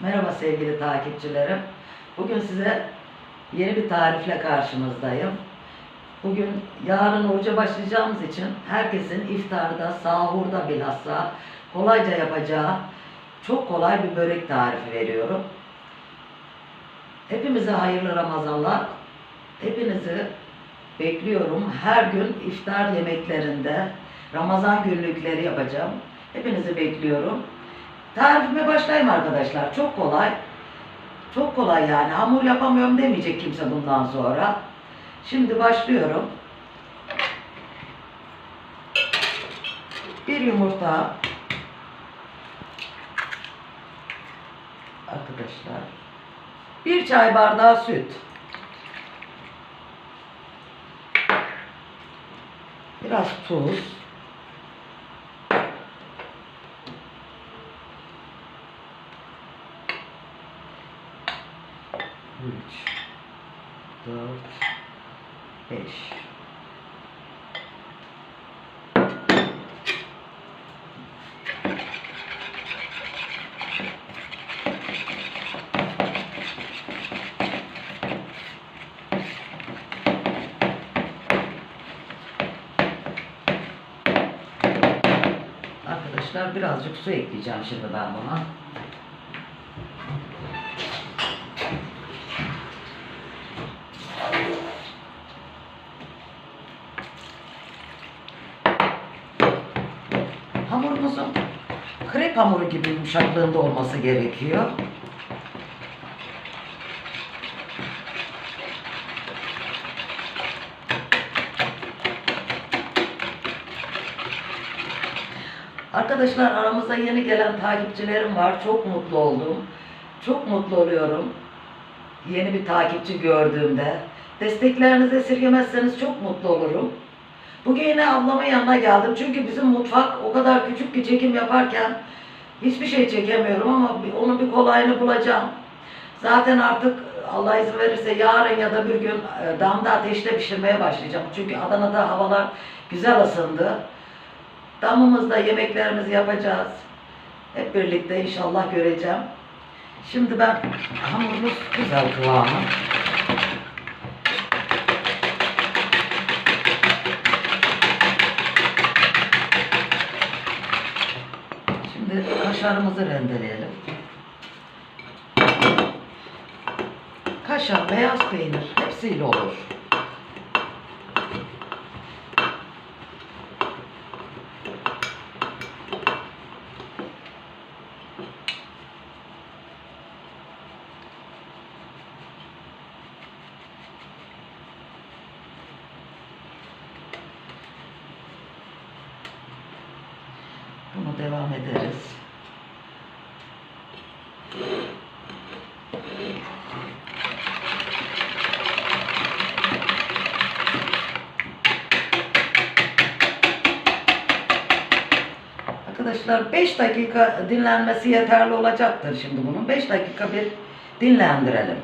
Merhaba sevgili takipçilerim. Bugün size yeni bir tarifle karşınızdayım. Bugün yarın oruca başlayacağımız için herkesin iftarda, sahurda bilhassa kolayca yapacağı çok kolay bir börek tarifi veriyorum. Hepimize hayırlı Ramazanlar. Hepinizi bekliyorum. Her gün iftar yemeklerinde Ramazan günlükleri yapacağım. Hepinizi bekliyorum. Tarifime başlayayım arkadaşlar. Çok kolay. Çok kolay yani. Hamur yapamıyorum demeyecek kimse bundan sonra. Şimdi başlıyorum. Bir yumurta. Arkadaşlar. Bir çay bardağı süt. Biraz tuz. Üç, dört, beş. Arkadaşlar birazcık su ekleyeceğim şimdi ben buna. Hamurumuzun krep hamuru gibi yumuşaklığında olması gerekiyor. Arkadaşlar aramızda yeni gelen takipçilerim var. Çok mutlu oldum. Çok mutlu oluyorum. Yeni bir takipçi gördüğümde. Desteklerinizi esirgemezseniz çok mutlu olurum. Bugün yine ablamın yanına geldim. Çünkü bizim mutfak o kadar küçük ki çekim yaparken hiçbir şey çekemiyorum ama onun bir kolayını bulacağım. Zaten artık Allah izin verirse yarın ya da bir gün e, damda ateşte pişirmeye başlayacağım. Çünkü Adana'da havalar güzel ısındı. Damımızda yemeklerimizi yapacağız. Hep birlikte inşallah göreceğim. Şimdi ben hamurumuz güzel kıvamı. Kaşarımızı rendeleyelim. Kaşar, beyaz peynir hepsiyle olur. Devam ederiz. arkadaşlar 5 dakika dinlenmesi yeterli olacaktır şimdi bunun. 5 dakika bir dinlendirelim.